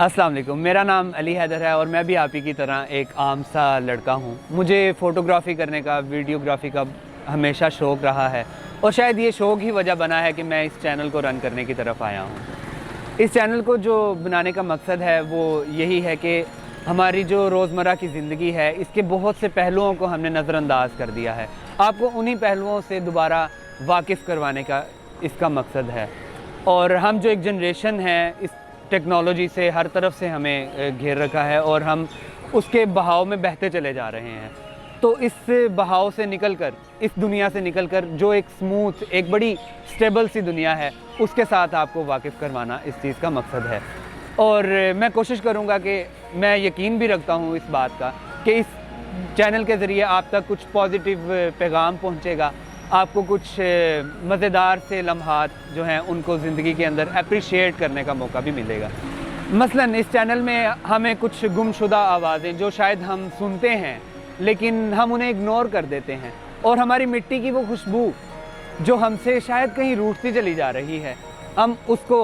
अस्सलाम वालेकुम। मेरा नाम अली हैदर है और मैं भी आप ही की तरह एक आम सा लड़का हूँ। मुझे फ़ोटोग्राफ़ी करने का, वीडियोग्राफ़ी का हमेशा शौक़ रहा है और शायद ये शौक़ ही वजह बना है कि मैं इस चैनल को रन करने की तरफ़ आया हूँ। इस चैनल को जो बनाने का मकसद है वो यही है कि हमारी जो रोज़मर्रा की ज़िंदगी है, इसके बहुत से पहलुओं को हमने नज़रअंदाज कर दिया है। आपको उन्हीं पहलुओं से दोबारा वाकिफ़ करवाने का इसका मकसद है। और हम जो एक जनरेशन है, इस टेक्नोलॉजी से हर तरफ़ से हमें घेर रखा है और हम उसके बहाव में बहते चले जा रहे हैं। तो इस बहाव से निकल कर इस दुनिया से निकल कर जो एक स्मूथ, एक बड़ी स्टेबल सी दुनिया है, उसके साथ आपको वाकिफ़ करवाना इस चीज़ का मकसद है। और मैं कोशिश करूँगा कि मैं यकीन भी रखता हूँ इस बात का कि इस चैनल के ज़रिए आप तक कुछ पॉजिटिव पैगाम पहुँचेगा। आपको कुछ मज़ेदार से लम्हात जो हैं उनको ज़िंदगी के अंदर अप्रिशिएट करने का मौका भी मिलेगा। मसलन इस चैनल में हमें कुछ गुमशुदा आवाज़ें जो शायद हम सुनते हैं, लेकिन हम उन्हें इग्नोर कर देते हैं। और हमारी मिट्टी की वो खुशबू जो हमसे शायद कहीं रूठती चली जा रही है, हम उसको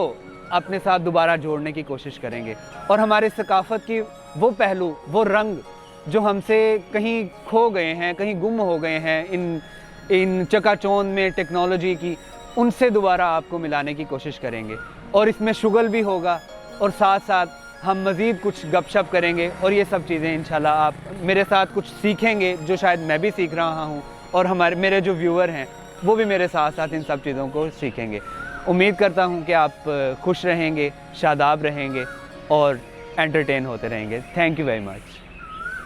अपने साथ दोबारा जोड़ने की कोशिश करेंगे। और हमारे सकाफ़त की वो पहलू, वो रंग जो हमसे कहीं खो गए हैं, कहीं गुम हो गए हैं इन इन चकाचौंध में टेक्नोलॉजी की, उनसे दोबारा आपको मिलाने की कोशिश करेंगे। और इसमें शुगल भी होगा, और साथ साथ हम मज़ीद कुछ गपशप करेंगे, और ये सब चीज़ें इंशाल्लाह आप मेरे साथ कुछ सीखेंगे, जो शायद मैं भी सीख रहा हूँ, और हमारे, मेरे जो व्यूअर हैं, वो भी मेरे साथ साथ इन सब चीज़ों को सीखेंगे। उम्मीद करता हूँ कि आप खुश रहेंगे, शादाब रहेंगे, और एंटरटेन होते रहेंगे। Thank you very much